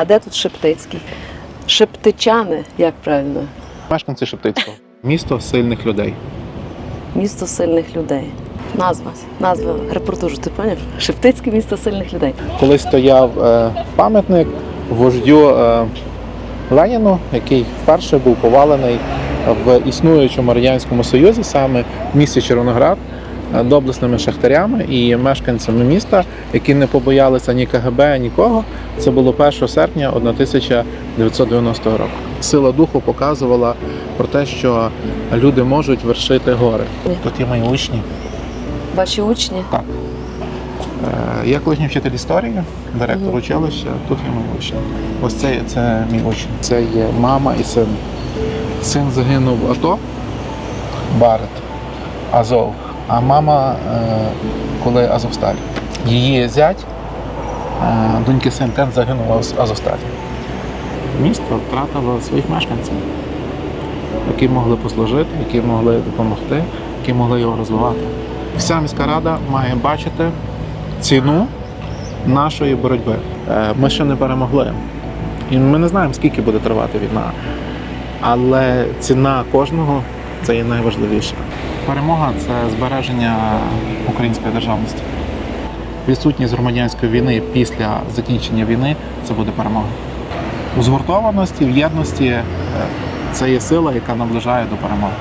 А де тут Шептицький? Шептичани, як правильно? Мешканці Шептицького. Місто сильних людей. Місто сильних людей. Назва. Назва репортажу, ти поняв? Шептицьке місто сильних людей. Коли стояв е, пам'ятник вождю е, Леніну, який вперше був повалений в існуючому радянському союзі, саме в місті Червоноград, доблесними шахтарями і мешканцями міста, які не побоялися ні КГБ, нікого. Це було 1 серпня 1990 року. Сила духу показувала про те, що люди можуть вершити гори. Тут є мої учні. Ваші учні. Так. Е, Я колишній вчитель історії, директор Мгм. училища, тут є мій учень. Ось це, це мій учень. Це є мама і син. Син загинув в АТО, Барет, Азов. А мама, е, коли Азовсталь. Її зять, е, доньки син загинув в Азовсталі. Місто втратило своїх мешканців, які могли послужити, які могли допомогти, які могли його розвивати. Вся міська рада має бачити ціну нашої боротьби. Е, Ми ще не перемогли. І ми не знаємо, скільки буде тривати війна. Але ціна кожного це є найважливіше. Перемога це збереження української державності. Відсутність громадянської війни після закінчення війни це буде перемога. У згуртованості, в єдності е, це є сила, яка наближає до перемоги.